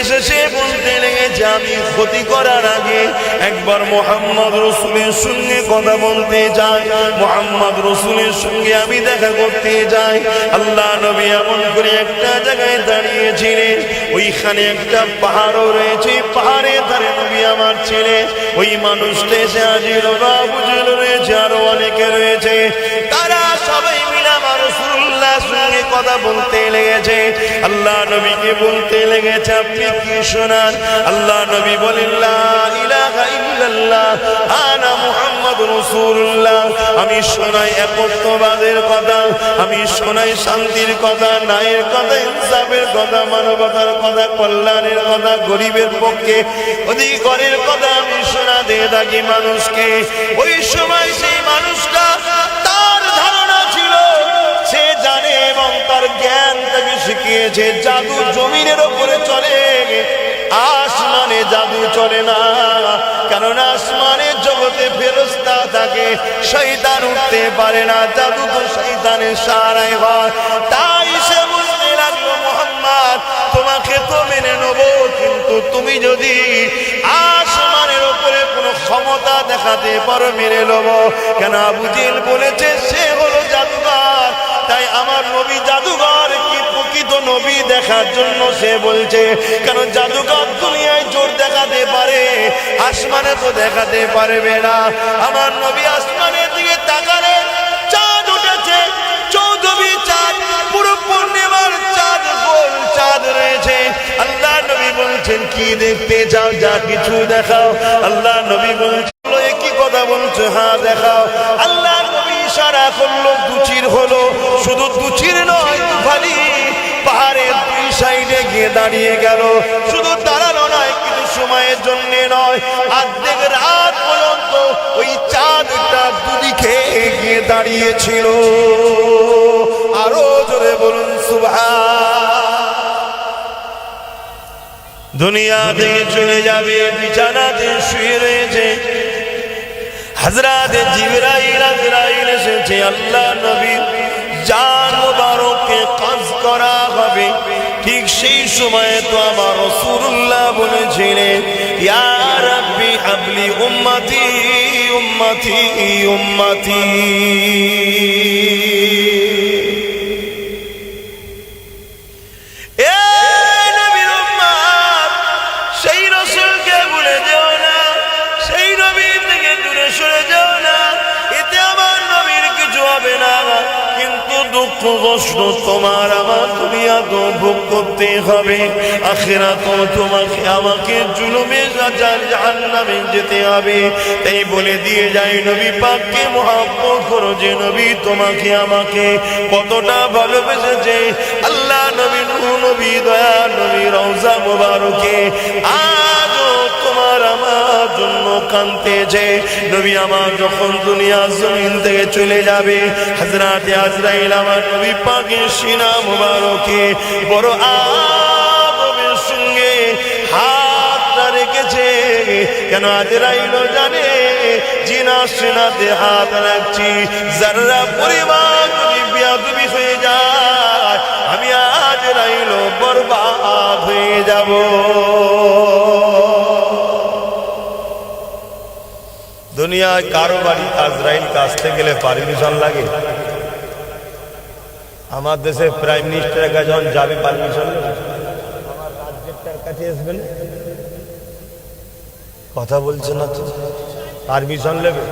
এসেছে বলতে লেগেছে আমি ক্ষতি করার আগে একবার মোহাম্মদ রসুলের সঙ্গে কথা বলতে যাই। মোহাম্মদ রসুলের সঙ্গে আমি দেখা করতে যাই। আল্লাহ নবী এমন করে একটা জায়গায় দাঁড়িয়েছিলেন। ওইখানে একটা পাহাড়ও রয়েছে পাহাড়ে ধারে নবী আমার ছেলে। ওই মানুষটা এসে হলো, আবু রয়েছে আরও অনেকে রয়েছে। তারা কথা বলতে লেগেছে। আল্লাহ নবীকে বলতে লেগেছে, আপনি কি শোনান? আল্লাহ নবী বলেন আমি শোনাই একত্ববাদের কথা, আমি শোনাই শান্তির কথা নায়ের কথা, ইনসাফের কথা, মানবতার কথা, কল্যাণের কথা, গরিবের পক্ষে অধিকারের কথা আমি শোনাতে থাকি মানুষকে। ওই সময় সেই মানুষটা শিখিয়েছে জাদু জমিনের ওপরে চলে, আসমানে জাদু চলে না। কারণ আসমানের জগতে ফেরস্তা থাকে শৈতান উঠতে পারে না, জাদু তো শৈতানের সারাই হয়। তাই সে বুঝতে লাগল, মোহাম্মদ, তোমাকে তো মেনে নেব, কিন্তু তুমি যদি আসমানের ওপরে কোনো ক্ষমতা দেখাতে পারো, মেনে নেব। কেন আবু জেল বলেছে, সে হলো জাদুঘর। তাই আমার নবী জাদুঘর নবী দেখার জন্য সে বলছে, কেন জাদুঘর দুনিয়ায় জোর দেখাতে পারে? আসমানে তো দেখাতে পারবে না। আমার নবী আসমানের দিকে তাকালে চাঁদ উঠেছে, চৌধুরী চাঁদ, পুরো পূর্ণিমার চাঁদ, গোল চাঁদ রয়েছে। আল্লাহ নবী বলছেন, কি দেখতে চাও? যা কিছু দেখাও। আল্লাহ নবী বলছেন কথা বলছো? হ্যাঁ দেখাও। আল্লাহ নবী ইশারা করল, দুচির হলো। শুধু দুচির নয় দাঁড়িয়ে গেল। শুধু দাঁড়ানো নয় কিছু সময়ের জন্য নয় অর্ধেক রাত পর্যন্ত ওই চাঁদটা দুদিকে গিয়ে দাঁড়িয়েছিল। আরও জোরে বলুন, সুবহান। দুনিয়া থেকে চলে যাবে, বিছানাতে শুয়ে রয়েছে। হজরত জিবরাইল আজরাইল এসেছে, আল্লাহ নবী জান মুবারককে কাজ করা হবে। ঠিক সেই সময় তো আমার রসুল্লাহ বলেছিলেন ইয়ার রাব্বি হাবলি উম্মাতি উম্মাতি উম্মতি। দুঃখ কষ্ট তোমার আমার দুনিয়া তো ভোগ করতে হবে। আখেরা তো তোমাকে আমাকে জুলুমে জাহান্নামে যেতে হবে। তাই বলে দিয়ে যাই নবী পাককে মহাব্বত করো যে নবী তোমাকে আমাকে কতটা ভালোবেসেছে। আল্লাহ নবী নবী দয়া নবী রওজা মোবারকে তোমার জন্য কানতেছে নবী আমার যখন দুনিয়া জমিন থেকে চলে যাবে হজরাতে আজরাইল আমার নবী পাকে সিনা মুবারকে বড় আদবের সঙ্গে হাতটা রেখেছে। কেন আজরাইল জানে? জিনা সিনাতে হাত রাখছি যারা পরিমাণ যদি বিয়াদবি হয়ে যায়, আমি আজ রাইল বরবাদ হয়ে যাব। দুনিয়ায় কারও বাড়ি আজরাইল আসতে গেলে পারমিশন লাগে? আমার দেশে প্রাইম মিনিস্টারের কাছে যখন যাবে পারমিশন আসবেন কথা বলছে না তো? পারমিশন নেবে?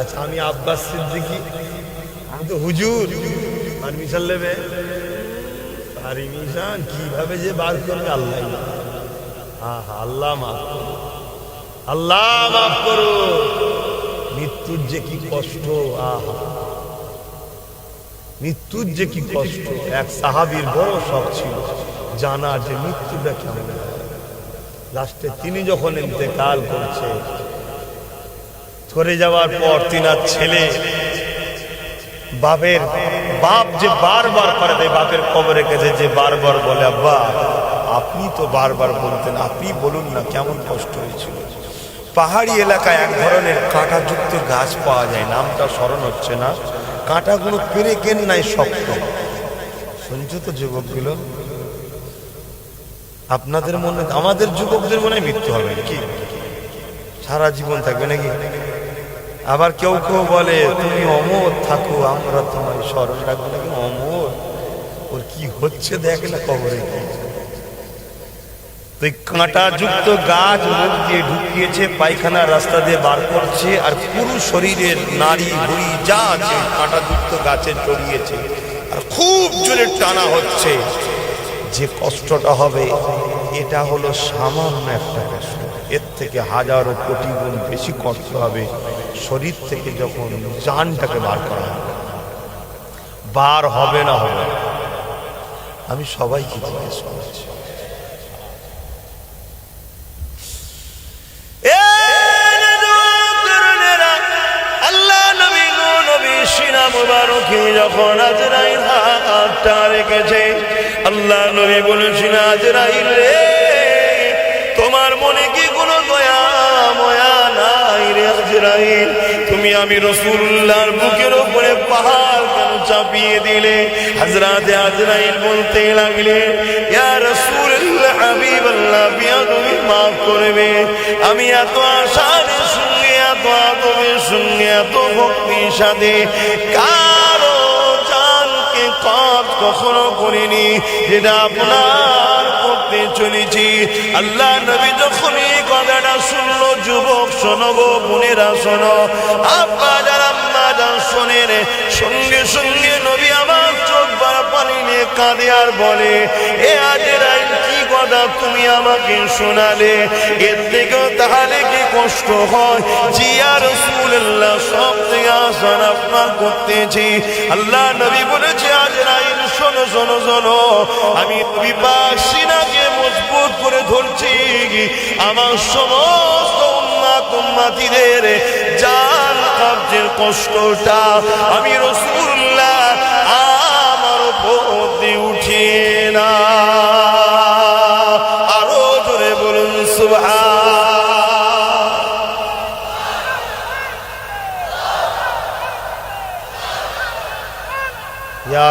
আচ্ছা আমি আব্বাস সিদ্দিকি। আমি তো হুজুর। পারমিশন নেবে? পারমিশন কীভাবে যে বার করবে আল্লাহ আল্লাহ মাফ করো আল্লাহ মাফ করো মৃত্যুর যে কি কষ্ট, আহা। মৃত্যুর যে কি কষ্ট, এক সাহাবীর বড় শখ ছিল, জানার যে মৃত্যুটা কেমন। লাস্টে তিনি যখন ইন্তেকাল করছে করে যাওয়ার পর তিনার ছেলে, বাপের বাপ যে বারবার করে দেয়, বাপের কবরে গেছে যে বারবার বলে, আব্বা, আপনি তো বারবার বলতেন, আপনি বলুন না কেমন কষ্ট হয়েছিল। পাহাড়ি এলাকায় এক ধরনের কাঁটাযুক্ত গাছ পাওয়া যায়। নামটা স্মরণ হচ্ছে না। কাঁটাগুলো পেরে কেন নাই শক্ত? শুনছো তো যুবকগুলো? আপনাদের মনে, আমাদের যুবকদের মনে মৃত্যু হবে কি সারা জীবন থাকবে নাকি? আবার কেউ কেউ বলে, তুমি অমর, থাকো, আমরা তোমার স্মরণ রাখব। নাকি, অমর? ওর কি হচ্ছে দেখ না কবরে কি? কাঁটা যুক্ত গাছ মুখ দিয়ে ঢুকিয়েছে, পায়খানা রাস্তা দিয়ে বার করছে, আর পুরো শরীরের নারী বুড়ি যা আছে, কাঁটা যুক্ত গাছে জড়িয়েছে। আর খুব জোরে টানা হচ্ছে। যে কষ্টটা হবে, এটা হলো সামান্য একটা কষ্ট। এর থেকে হাজারো কোটি গুণ বেশি কষ্ট হবে শরীর থেকে যখন জানটাকে বার করা হবে। বার হবে না হবে। আমি সবাইকে জিজ্ঞেস করছি আল্লাহ নবী বলেছেন, আজরাইল রে, তোমার মনে কি কোনো দয়া ময়া নাই রে আজরাইল? তুমি আমি রসুল্লাহর বুকের উপরে পাহাড় কেন চাপিয়ে দিলে? হাজরাতে আজরাইল বলতে লাগলে ইয়া রাসূলুল্লাহ, হাবিবাল্লাহ বিয়া তুমি মাফ করবে। আমি এত আশার সঙ্গে, এত আদবের সঙ্গে, এত ভক্তির সাথে কারও কাজ কখনো করিনি, যেটা আপনার করতে চলেছি। আল্লাহ নবী যখন এই কথাটা শুনলো, যুবক শোনো গো, বোনেরা শোনো। আব্বা যারা আম্মা সঙ্গে সঙ্গে নবী আমার চোখ বার পানি নিয়ে কাঁদে আর বলে, এ আজের কি কথা তুমি আমাকে শোনালে? এর থেকেও তাহলে কি কষ্ট হয়? জিয়া রসুল্লাহ সব আপনার করতেছি। আল্লাহ নবী আজরাইল শোনো শোনো শোনো। আমি বিপাক সিনাকে মজবুত করে ধরছি। আমার সমস্ত জান কবজের কষ্টটা আমি রসুল্লাহ আমার দিয়ে উঠিয়ে না আরও জোরে বলুন, সুবহান ইয়া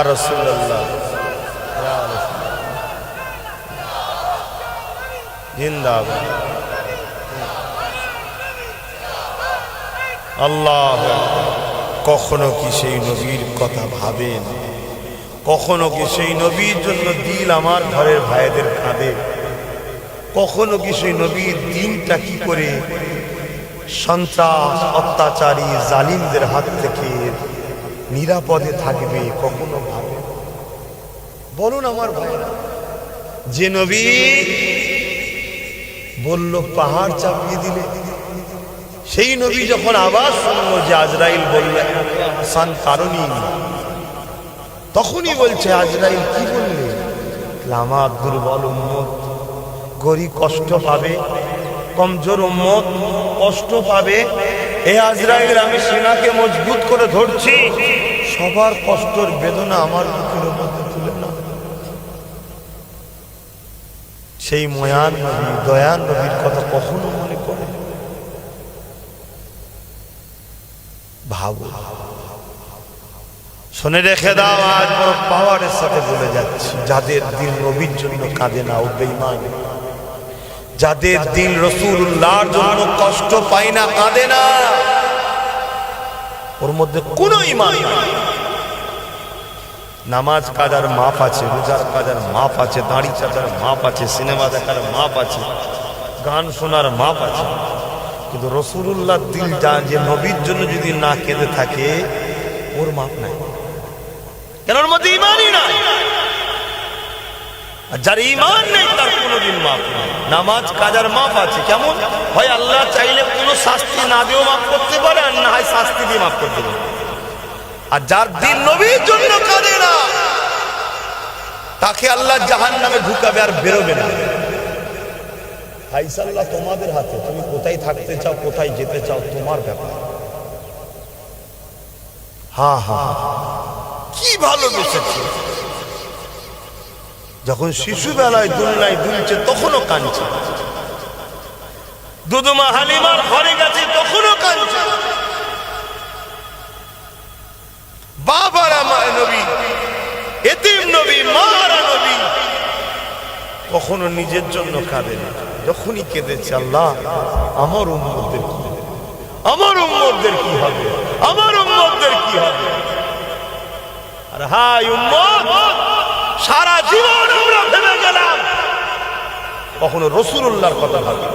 জিন্দাবাদ। আল্লাহ কখনো কি সেই নবীর কথা ভাবেন? কখনো কি সেই নবীর জন্য দিল আমার ঘরের ভাইদের কাঁদে কখনো কি সেই নবীর দিনটা কি করে সন্ত্রাস, অত্যাচারী, জালিমদের হাত থেকে নিরাপদে থাকবে কখনো ভাবে। বলুন আমার ভাইরা যে নবী বলল, পাহাড় চাপিয়ে দিলে, সেই নবী যখন আবার শুনলো যে আজরাইল বলল হাসান কারণই তখনই বলছে, আজরাইল কি বললে? আমার দুর্বল উন্মত গরিব কষ্ট পাবে, কমজোর উন্মত কষ্ট পাবে। এ আজরাইল, আমি সিনাকে মজবুত করে ধরছি। সবার কষ্টর বেদনা আমার বুকের মধ্যে তুলে না সেই ময়ান নবী, দয়ান নবীর কথা কখনো মনে করে ভাবো। শুনে রেখে দাও, আজ বড় পাওয়ারের সাথে বলে যাচ্ছি। যাদের দিল নবীর জন্য কাঁদে না ও বেইমান যাদের দিল রসুল্লাহর জন্য কষ্ট পায় না, কাঁদে না। ওর মধ্যে কোনো ইমান। নামাজ কাজার মাপ আছে রোজার কাজার মাপ আছে, দাড়ি চাচার মাপ আছে, সিনেমা দেখার মাপ আছে, গান শোনার মাপ আছে। কিন্তু রসুল্লাহ দিল যা, যে নবীর জন্য যদি না কেঁদে থাকে, ওর মাপ নাই। কেন ওর মধ্যে ইমানই নাই? যার ইমান নেই, তার কোনোদিন নেই। নামাজ, কাজার মাপ আছে। কেমন? হয় আল্লাহ চাইলে কোনো শাস্তি না দিয়েও মাফ করতে পারে, আর না হয় শাস্তি দিয়ে মাফ করতে পারে। আর যার দিন নবীর জন্য কাঁদে না, তাকে আল্লাহ জাহান নামে ঢুকাবে আর বেরোবে না। ফাইসাল্লাহ, তোমাদের হাতে তুমি কোথায় থাকতে চাও, কোথায় যেতে চাও, তোমার ব্যাপার। হা হা কি ভালোবেসেছে যখন শিশুবেলায় দুলনায় দুলছে তখনও কাঁদছে। দুদুমা হালিমার ঘরে গেছে, তখনও কাঁদছে। বাবারা মা নবী, এতিম নবী, মারা নবী। কখনো নিজের জন্য কাঁদে না। যখনই কেঁদেছে আল্লাহ, আমার উম্মতদের কি আমার উম্মতদের কি হবে? আমার উম্মতদের কি হবে? আর হাই উম্মত! সারা জীবন আমরা ভেবে গেলাম। কখনো রসুল্লাহর কথা ভাবি।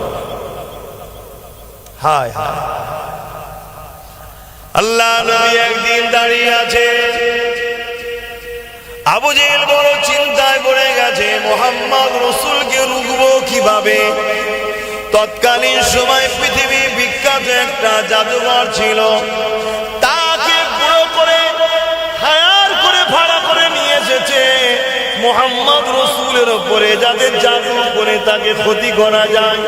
হায় হায়। আল্লাহ নবী একদিন দাঁড়িয়ে আছে আবু জেহেল বড় চিন্তায় পড়ে গেছে, মোহাম্মদ রসুলকে রুখবো কীভাবে? তৎকালীন সময় পৃথিবী বিখ্যাত একটা জাদুঘর ছিল। মোহাম্মদ রসুলের ওপরে যাদের জাদু করে তাকে ক্ষতি করা যায়।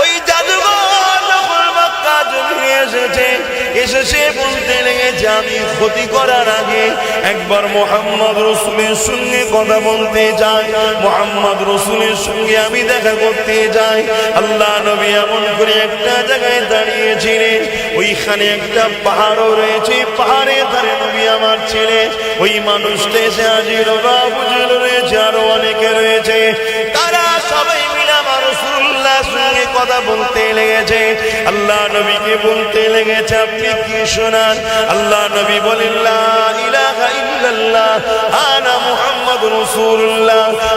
ওই এসেছে এসে সে বলতে লেগেছে, আমি ক্ষতি করার আগে একবার মোহাম্মদ রসুলের সঙ্গে কথা বলতে যাই। মোহাম্মদ রসুলের সঙ্গে আমি দেখা করতে যাই। আল্লাহ নবী এমন করে একটা জায়গায় দাঁড়িয়েছিলেন, ওইখানে একটা পাহাড়ও রয়েছে, পাহাড়ে ধারে নবী আমার ছেলে। ওই মানুষটা এসে হলো বুঝলো রয়েছে, আরও অনেকে রয়েছে। কথা বলতে লেগেছে। আল্লাহ নবীকে বলতে লেগেছে, আপনি কি শোনান? আল্লাহ নবী বলেন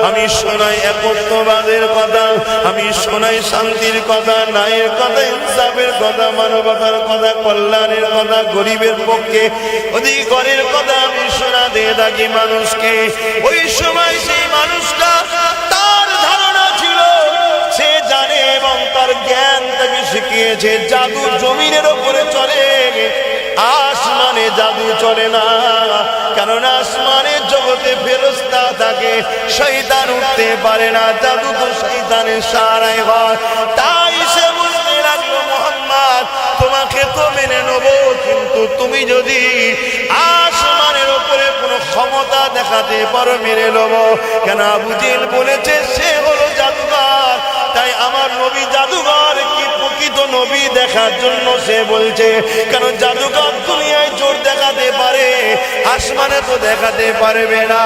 আমি শোনাই একত্ববাদের কথা, আমি শোনাই শান্তির কথা নায়ের কথা, ইনসাফের কথা, মানবতার কথা, কল্যাণের কথা, গরিবের পক্ষে অধিকারের কথা আমি শোনাতে থাকি মানুষকে। ওই সময় সেই মানুষটা এবং তার জ্ঞান তাকে শিখিয়েছে, জাদু জমিনের ওপরে চলে আসমানে জাদু চলে না। কারণ আসমানের জগতে ফেরস্তা থাকে শৈতান উঠতে পারে না, জাদু তো শৈতানের সারাই হয়। তাই সে বুঝতে লাগল, মোহাম্মদ, তোমাকে তো মেনে নেব, কিন্তু তুমি যদি আসমানের ওপরে কোনো ক্ষমতা দেখাতে পারো, মেনে নেব। কেন আবু জেল বলেছে, সে হলো জাদুঘর, তাই আমার নবী জাদুঘর কি প্রকৃত নবী দেখার জন্য সে বলছে, কেন জাদুঘর দুনিয়ায় জোর দেখাতে পারে? আসমানে তো দেখাতে পারবে না।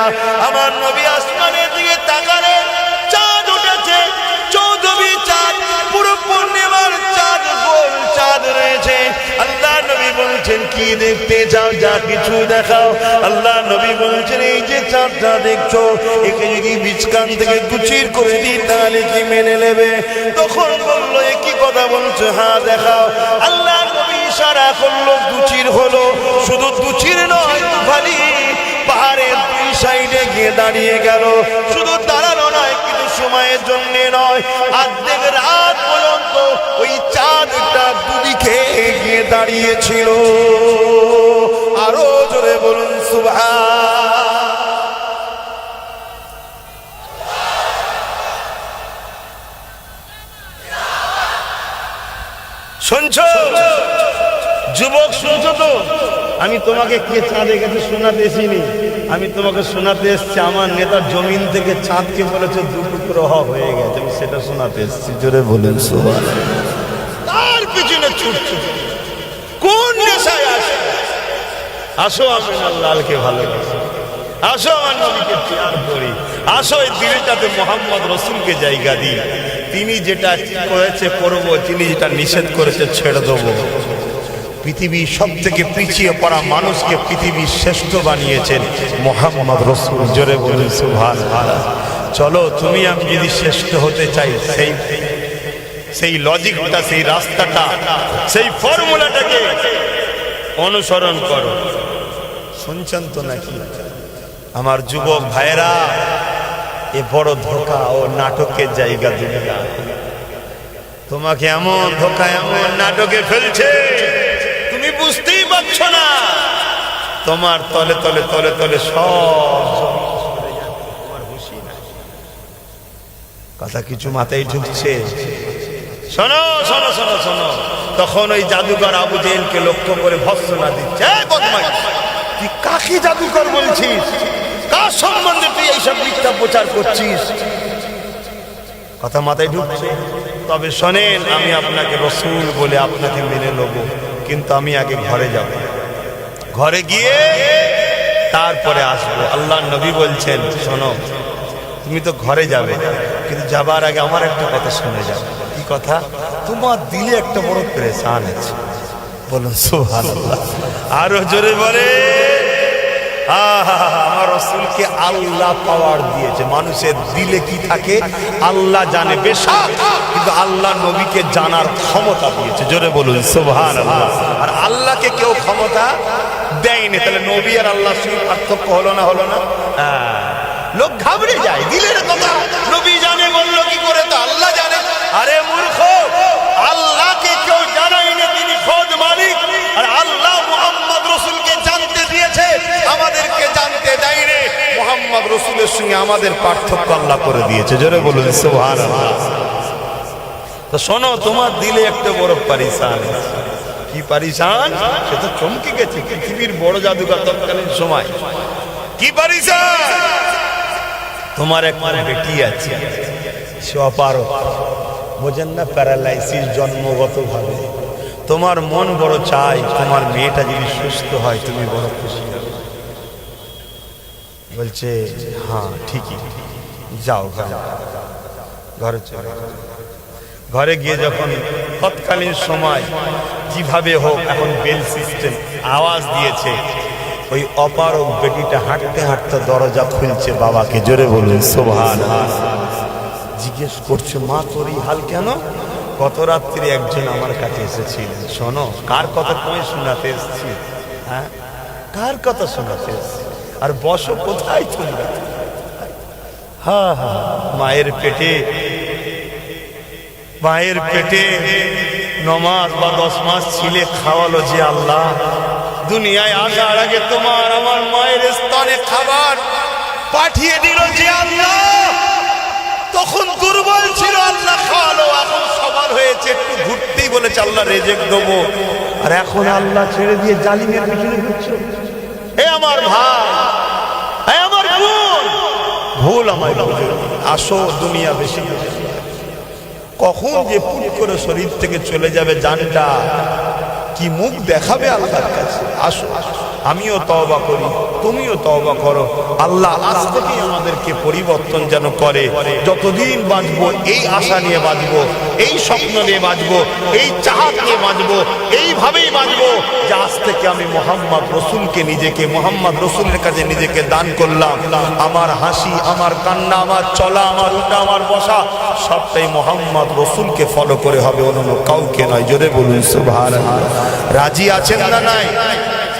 আমার নবী বলছেন, কি দেখতে চাও? যা কিছু দেখাও। আল্লাহ নবী বলছেন, এই যে চাঁদটা দেখছ, একে যদি বীজকান থেকে কুচির করে দিই, তাহলে কি মেনে নেবে? তখন বলল, এ কি কথা বলছো? হ্যাঁ দেখাও। আল্লাহ নবী ইশারা করল দুচির হলো। শুধু দুচির নয় তুফালি পাহাড়ের দুই সাইডে গিয়ে দাঁড়িয়ে গেল। শুধু দাঁড়ানো নয় কিন্তু সময়ের জন্য নয় অর্ধেক দাঁড়িয়েছিল। আরও জোরে বলুন সুভা শুনছ? যুবক, শুনছো তো? আমি তোমাকে কে চাঁদে গেছে শোনাতে এসিনি আমি তোমাকে শোনাতে এসছি, আমার নেতার জমিন থেকে চাঁদকে বলেছে, দু টুকরো হয়ে গেছে, আমি সেটা শোনাতে এসছি। জোরে বলেন সুবান তার পিছনে ছুটছে কোন নেশায় আসে আসো আমি লালকে ভালোবাসি। আসো আমার নবীকে পেয়ার করি। আসো এই দিলটাতে মোহাম্মদ রসুলকে জায়গা দিই। তিনি যেটা করেছে করব, তিনি যেটা নিষেধ করেছে ছেড়ে দেবো। পৃথিবী সব থেকে পিছিয়ে পড়া মানুষকে পৃথিবীর শ্রেষ্ঠ বানিয়েছেন মোহাম্মদ রসুল। জোরে বলুন সুভান চলো, তুমি আমি যদি শ্রেষ্ঠ হতে চাই, সেই সেই লজিকটা, সেই রাস্তাটা, সেই ফর্মুলাটাকে অনুসরণ করো। শুনছেন তো নাকি? আমার যুবক ভাইরা এ বড় ধোকা ও নাটকের জায়গা দুনিয়া তোমাকে এমন ধোকা এমন নাটকে ফেলছে তুমি বুঝতেই পারছ না। তোমার তলে তলে তলে তলে সব কথা কিছু মাথায় ঢুকছে। শোনো শোনো শোনো শোনো। তখন ওই জাদুকর আবু জেলকে লক্ষ্য করে ভৎসনা দিচ্ছে। "এই বদমাইশ, তুই কাকে জাদুকর বলছিস? কার সম্বন্ধে তুই এইসব মিথ্যা প্রচার করছিস? কথা মাথায় ঢুকছে। তবে শোনেন, আমি আপনাকে রসুল বলে আপনাকে মেনে নেব, কিন্তু আমি আগে ঘরে যাব। ঘরে গিয়ে তারপরে আসব। আল্লাহ নবী বলছেন, শোনো, তুমি তো ঘরে যাবে, কিন্তু যাবার আগে আমার একটা কথা শুনে যাও। কি কথা? তোমার দিলে একটা বড় প্রেশান আছে। বলুন, সুবহানাল্লাহ। আরও জোরে বলে আমার রসুলকে আল্লাহ পাওয়ার দিয়েছে মানুষের দিলে কি থাকে আল্লাহ জানে বেশাক কিন্তু আল্লাহ নবীকে জানার ক্ষমতা দিয়েছে জোরে বলুন সুবহান আর আল্লাহকে কেউ ক্ষমতা দেয়নি তাহলে নবী আর আল্লাহর সঙ্গে পার্থক্য হলো না হলো না হ্যাঁ। লোক ঘাবড়ে যায় দিলের কথা নবী জানে বলল কি করে তো আল্লাহ জানে আরে মূর্খ আল্লাহকে আমাদেরকে জানতে দেয়নি মোহাম্মদ রসুলের সঙ্গে আমাদের পার্থক্য আল্লাহ করে দিয়েছে। জোরে বলুন তো শোনো, তোমার দিলে একটা বড় পারিশান কি পারিশান? সে তো চমকে গেছে পৃথিবীর বড় জাদুঘর তৎকালীন সময়। কি পারিশান? তোমার এক বেটি আছে। সে অপারো বোঝেন না প্যারালাইসিস জন্মগত ভাবে তোমার মন বড় চাই তোমার মেয়েটা যদি সুস্থ হয়, তুমি বড় খুশি হবে। বলছে হ্যাঁ ঠিকই। যাও ঘরে চলে ঘরে গিয়ে যখন তৎকালীন সময় কীভাবে হোক এখন বেল সিস্টেম আওয়াজ দিয়েছে, ওই অপারক বেটিটা হাঁটতে হাঁটতে দরজা খুলছে বাবাকে, জোরে বলুন সোভান, জিজ্ঞেস করছে, মা, তোর হাল কেন? গত রাত্রি একজন আমার কাছে এসেছিলেন শোনো, কার কথা তুমি শোনাতে এসেছি হ্যাঁ কার কথা শোনাতে এসছি আর বসো কোথায় তোমরা? হা হা, মায়ের পেটে মায়ের পেটে নমাজ বা দশ মাস ছিলে খাওয়ালো যে আল্লাহ। দুনিয়ায় আসার আগে তোমার আমার মায়ের স্তনে খাবার পাঠিয়ে দিল যে আল্লাহ। তখন দুর্বল ছিল আল্লাহ খাওয়ালো, এখন সবার হয়েছে একটু ঘুরতেই বলেছে, আল্লাহ রেজেক দেবো। আর এখন আল্লাহ ছেড়ে দিয়ে জালিমের পিছনে ঘুরছো। হে আমার ভাই, হে আমার বোন, ভুল আমার আসো দুনিয়া বেশি। কখন যে পুট করে শরীর থেকে চলে যাবে জানটা, কি মুখ দেখাবে আল্লাহর কাছে? আসো আসো। আমিও তওবা করি, তুমিও তওবা করো। আল্লাহ আজ থেকেই আমাদেরকে পরিবর্তন যেন করে। যতদিন বাঁচবো, এই আশা নিয়ে বাঁচবো, এই স্বপ্ন নিয়ে বাঁচবো, এই চাহাত নিয়ে বাঁচবো, এইভাবেই বাঁচবো যে আজ থেকে আমি মোহাম্মদ রসুলকে নিজেকে, মোহাম্মদ রসুলের কাছে নিজেকে দান করলাম। আমার হাসি, আমার কান্না, আমার চলা, আমার উঠা, আমার বসা, সবটাই মোহাম্মদ রসুলকে ফলো করে হবে অন্য কাউকে নয়। জোরে বলুন সুভার রাজি আছেন না নাই?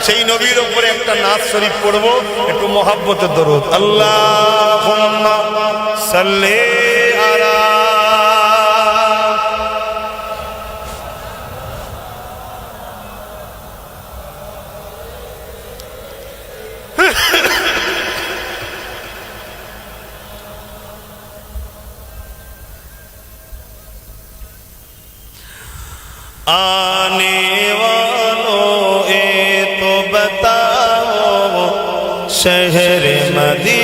সেই নবীর উপরে একটা নাচ শরীফ পড়ব একটু মহাব্বতের দরুদ। আল্লাহ आने শহর মদিনা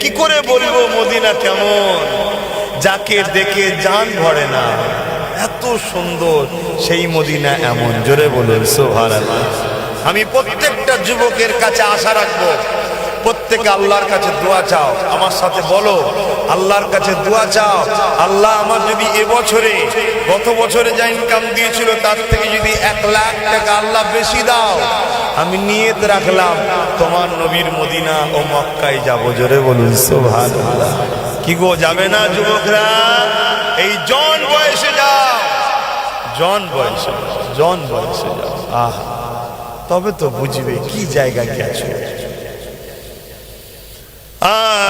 কি করে বলব মদিনা কেমন? যাকে দেখে জান ভরে না। এত সুন্দর, সেই মদিনা এমন। জোরে বলুন সোহার আমি প্রত্যেকটা যুবকের কাছে আশা রাখব, প্রত্যেকে আল্লাহর কাছে দোয়া চাও। আমার সাথে বলো, আল্লাহর কাছে দোয়া চাও। আল্লাহ আমার যদি এবছরে গত বছরে যা ইনকাম দিয়েছিল, তার থেকে যদি এক লাখ টাকা আল্লাহ বেশি দাও, আমি নিয়ত রাখলাম, তোমার নবীর মদিনা ও মক্কায় যাব। জোরে বলুন সোভাল কি গো, যাবে না যুবকরা? এই জন বয়সে যাও। জন বয়সে জন বয়সে যাও। আহ, তবে তো বুঝবে কি জায়গা আছে আহ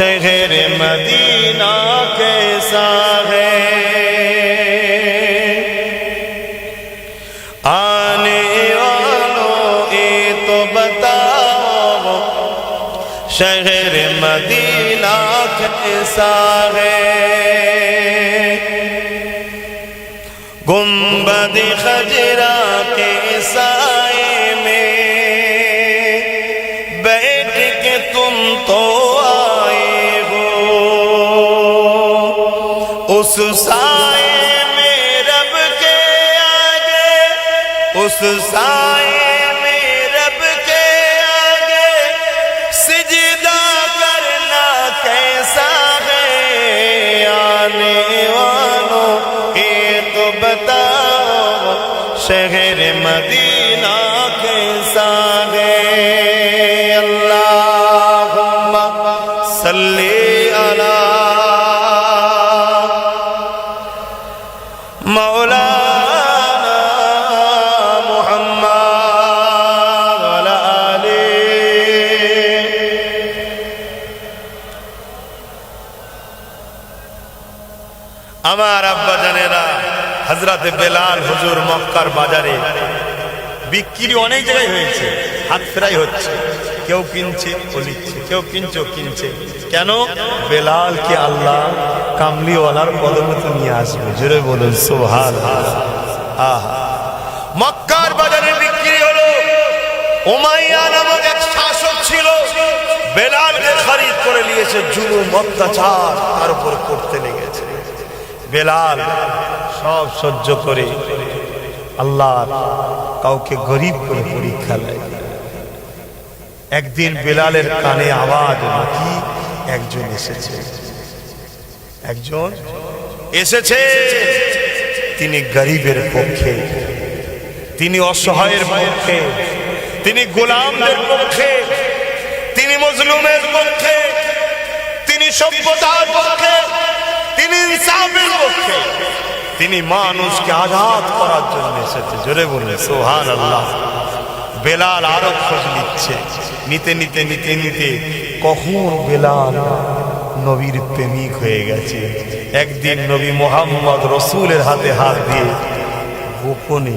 شہر مدینہ کیسا ہے؟ آنے والوں تو بتاؤ، شہر مدینہ کیسا ہے؟ گنبد خجرہ کے سائے میں بیٹھ کے تم تو اس سائے میں رب کے آگے اس سائے আমার আব্বা জানেরা হজরত বেলাল হুজুর মক্কার বাজারে বিক্রি অনেক জায়গায় হয়েছে, হাত ফেরাই হচ্ছে। কেউ কিনছে, ও কেউ কিনছে কিনছে। কেন? বেলালকে আল্লাহ কামলিওয়ালার পদমত নিয়ে আসবে। জোরে বলুন সোহাল আহা। মক্কার বাজারে বিক্রি হলো, উমাইয়া নামক এক শাসক ছিল। বেলালকে খরিদ করে নিয়েছে জুলুম, অত্যাচার, তার উপর করতে লেগেছে। বেলাল, সব সহ্য করে আল্লাহ কাউকে গরিব করে পরীক্ষা নেয় একদিন বেলালের কানে আওয়াজ নাকি একজন এসেছে। একজন এসেছে। তিনি গরিবের পক্ষে, তিনি অসহায়ের পক্ষে, তিনি গোলামদের পক্ষে, তিনি মজলুমের পক্ষে, তিনি সভ্যতার পক্ষে ইনসাফের পক্ষে। তিনি মানুষকে আঘাত করার জন্য এসেছে। জোরে বলে সোহান আল্লাহ বেলাল আরও খোঁজ নিচ্ছে। নিতে নিতে নিতে নিতে কখন বেলাল নবীর প্রেমিক হয়ে গেছে? একদিন নবী মোহাম্মদ রসুলের হাতে হাত দিয়ে গোপনে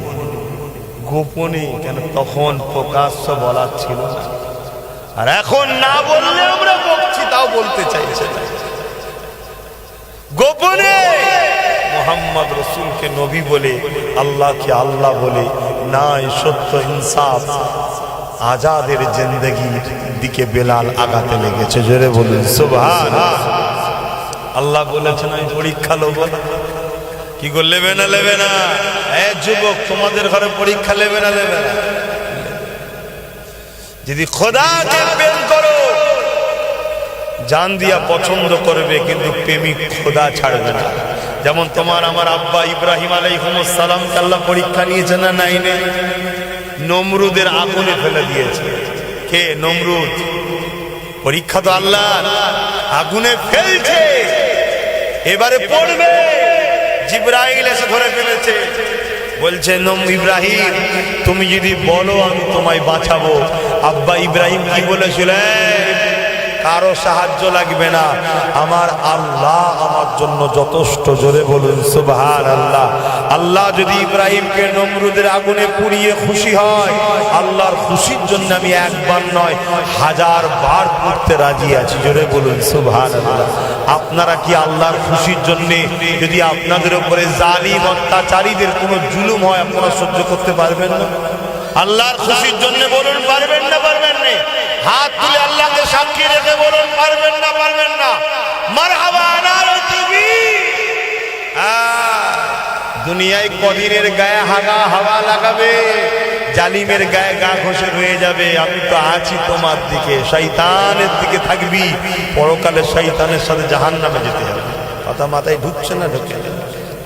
গোপনে কেন তখন প্রকাশ্য বলার ছিল না। আর এখন না বললে আমরা বকছি, তাও বলতে চাইছে না। গোপনে। মোহাম্মদ রসুলকে নবী বলে, আল্লাহকে আল্লাহ বলে, নাই সত্য ইনসাফ। আজাদের জিন্দগির দিকে বেলাল আগাতে লেগেছে। জোরে বলুন সুবহান আল্লাহ বলেছেন, আমি পরীক্ষা লোব কি গো লেবে না লেবে না? এ যুবক, তোমাদের ঘরে পরীক্ষা লেবে না লেবে না। যদি খোদাকে জান দিয়া পছন্দ করবে, কিন্তু প্রেমিক খোদা ছাড়বে না। যেমন তোমার আমার আব্বা ইব্রাহিম আলাইহিমসালাম আল্লাহ পরীক্ষা নিয়েছে না নাই? নে নমরুদের আগুনে ফেলে দিয়েছে। কে? নমরুদ। পরীক্ষা তো আল্লাহ। আগুনে ফেলছে। এবারে পড়বে। জিব্রাইল এসে ধরে ফেলেছে। বলছে, নম ইব্রাহিম, তুমি যদি বলো, আমি তোমায় বাঁচাবো। আব্বা ইব্রাহিম কি বলেছিলেন কারও সাহায্য লাগবে না। আমার আল্লাহ আমার জন্য যথেষ্ট জোরে বলুন সুবহান আল্লাহ আল্লাহ যদি ইব্রাহিমকে নমরুদের আগুনে পুড়িয়ে খুশি হয়, আল্লাহর খুশির জন্য আমি একবার নয়, হাজার বার পড়তে রাজি আছি। জোরে বলুন সুবহান আল্লাহ আপনারা কি আল্লাহর খুশির জন্য যদি আপনাদের উপরে জালিম অত্যাচারীদের কোনো জুলুম হয়, আপনারা সহ্য করতে পারবেন না? আল্লাহর খুশির জন্য বলুন, পারবেন না পারবেন না। হাত তুলে আল্লাহকে সাক্ষী রেখে বলুন, পারবেন না পারবেন না। মারহাবা দুনিয়ায় কদিনের গায়ে হাগা হাওয়া লাগাবে, জালিমের গায়ে গা ঘষে রয়ে যাবে। আমি তো আছি তোমার দিকে শৈতানের দিকে থাকবি। পরকালে শৈতানের সাথে জাহান নামে যেতে হবে। কথা মাথায় ঢুকছে না ঢুকে না?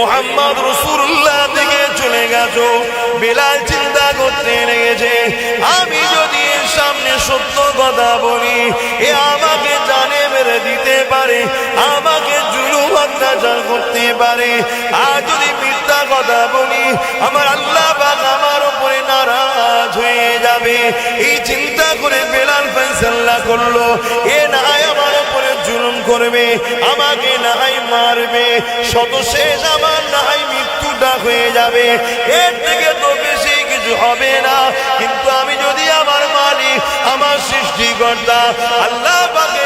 মোহাম্মদ রসুল্লাহ থেকে চলে গেছো। বেলাল চিন্তা করতে লেগেছে। আমি যদি এর সামনে সত্য কথা বলি, এ আমাকে জানে মেরে দিতে পারে, আমাকে জুলুম অত্যাচার করতে পারে। আর যদি মিথ্যা কথা বলি, আমার আল্লাহ পাক আমার উপরে নারাজ হয়ে যাবে। এই চিন্তা করে বেলাল ফেসল্লা করল। এ নাই আমার করবে, আমাকে নাই মারবে শত শেষ আমার নাই মৃত্যুটা হয়ে যাবে। এর থেকে তো বেশি কিছু হবে না। কিন্তু আমি যদি আমার মালিক, আমার সৃষ্টিকর্তা, আল্লাহ পাকে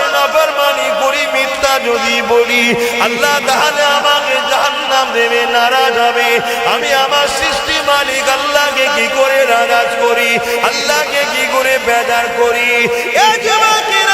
করি, মিথ্যা যদি বলি, আল্লাহ তাহলে আমাকে জাহান্নাম দেবে, নারাজ হবে। আমি আমার সৃষ্টি মালিক আল্লাহকে কি করে নারাজ করি, আল্লাহকে কি করে বেজার করি? এ যুবকেরা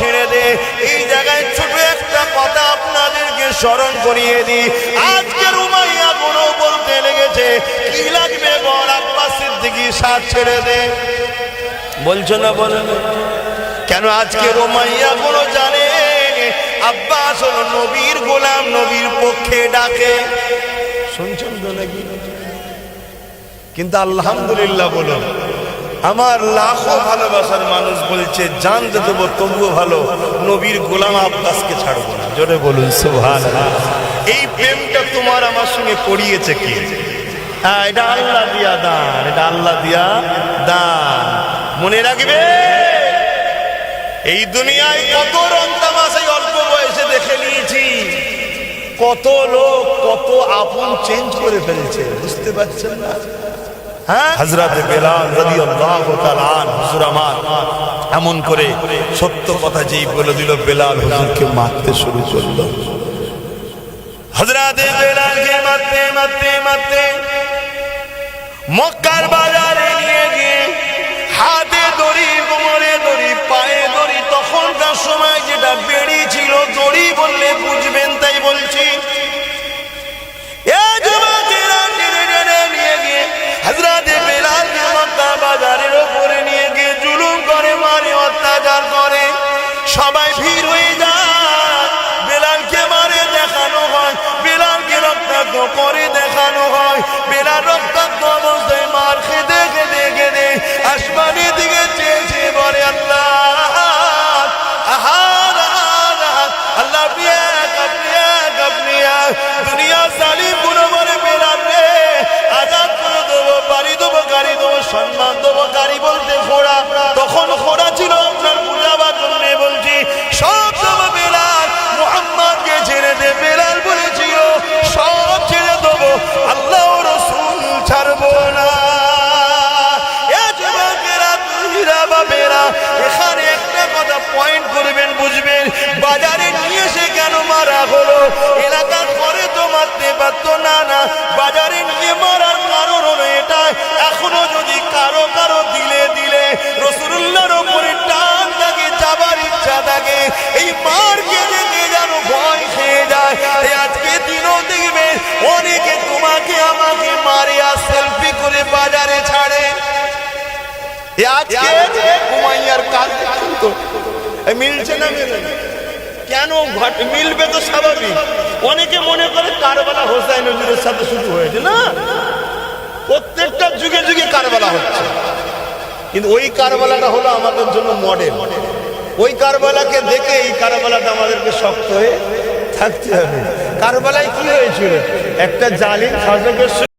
ছেড়ে দে। এই জায়গায় ছোট একটা কথা আপনাদেরকে স্মরণ করিয়ে দিই। আজকের উমাইয়া কোনো বলতে লেগেছে, কি লাগবে বল আব্বাসের দিকে সাথ ছেড়ে দে। বলছো না বলেন কেন আজকে রোমাইয়া কোনো জানে? আব্বাস হলো নবীর গোলাম, নবীর পক্ষে ডাকে। শুনছেন তো নাকি? কিন্তু আলহামদুলিল্লাহ বলো আমার লাখো ভালোবাসার মানুষ বলছে জানতে দেবো, তবুও ভালো। নবীর গোলাম আব্বাসকে ছাড়বো না। জোরে বলুন সোহান এই প্রেমটা তোমার আমার সঙ্গে করিয়েছে কি? হ্যাঁ এটা আল্লাহ দিয়া দান, এটা আল্লাহ দিয়া দান। মনে রাখবে? এই দুনিয়ায় কত রং তামাশাই অল্প বয়সে দেখে নিয়েছি। কত লোক কত আপন চেঞ্জ করে ফেলছে, বুঝতে পারছেন না? হজরতে বেলাল আমার, এমন করে সত্য কথা যেই বলে দিল বেলাল হুজুরকে মারতে শুরু করল। হাতে দড়ি, কোমরে দড়ি, পায়ে দড়ি, তখনকার সময় যেটা বেড়ি পয়েন্ট করবেন, বুঝবেন। বাজারে নিয়ে এসে কেন মারা হলো? এলাকার পরে তো মারতে পারতো না না। বাজারে নিয়ে মারার কারণ হলো এটা এখনও যদি কারও কারও দিলে দিলে রসুল্লাহর ওপরে টান থাকে যাবার ইচ্ছা থাকে, এই মারকে দেখে যেন ভয় খেয়ে যায়? আজকে দিনও দেখবে, অনেকে তোমাকে আমাকে মারে আর সেলফি করে বাজারে ছাড়ে। আজকে কাজ তো। মিলছে না মিলে। কেন ঘট- মিলবে তো স্বাভাবিক। অনেকে মনে করে কারবালা হোসাইন নজরুলের সাথে শুরু হয়েছে, না? প্রত্যেকটা যুগে যুগে কারবালা হচ্ছে। কিন্তু ওই কারবালাটা হলো আমাদের জন্য মডেল ওই কারবালাকে দেখে এই কারবালাটা আমাদেরকে শক্ত হয়ে থাকতে হবে। কারবালায় কি হয়েছিল? একটা জালিম শাসকের